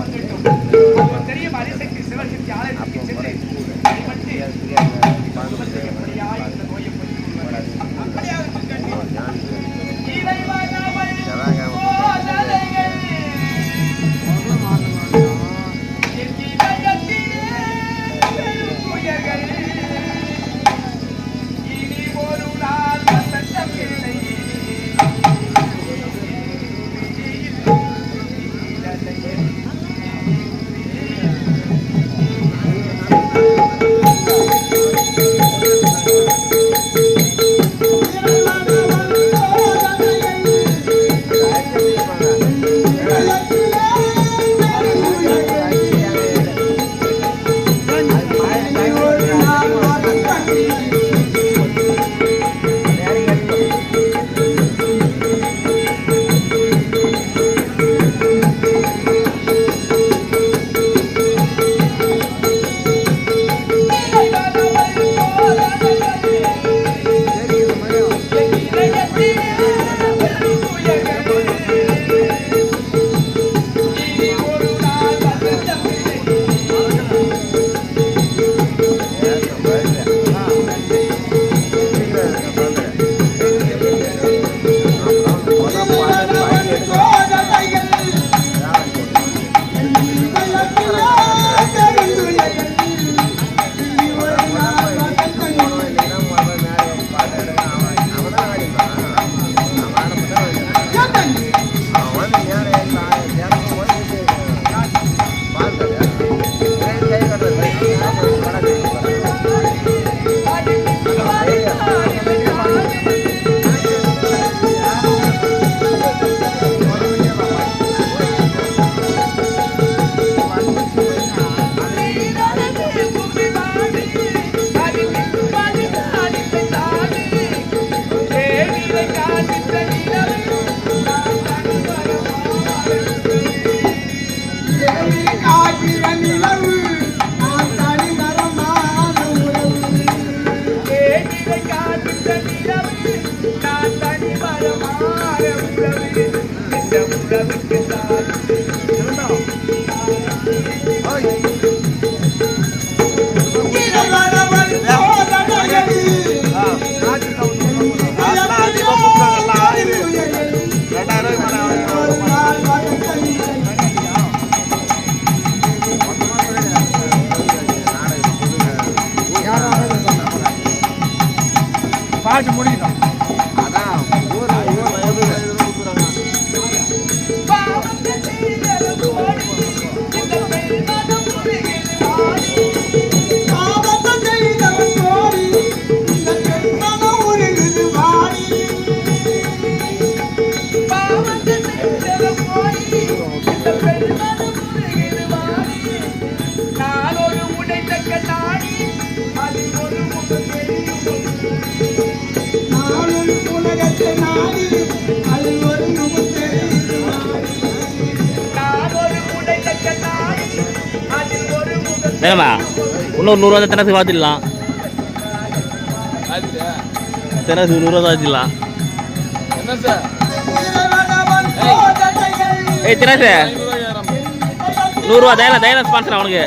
Gracias. vaya a morir. வேணுமா? இன்னொரு நூறுரூவா தினசு பார்த்துடலாம் தினசு நூறுரூவா பார்த்துடலாம் ஏய் தினசு நூறுரூவா தயலா தயலா ஸ்பான்சர் அவனுக்கு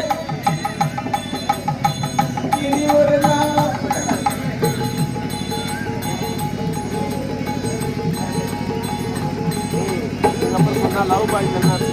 love by the.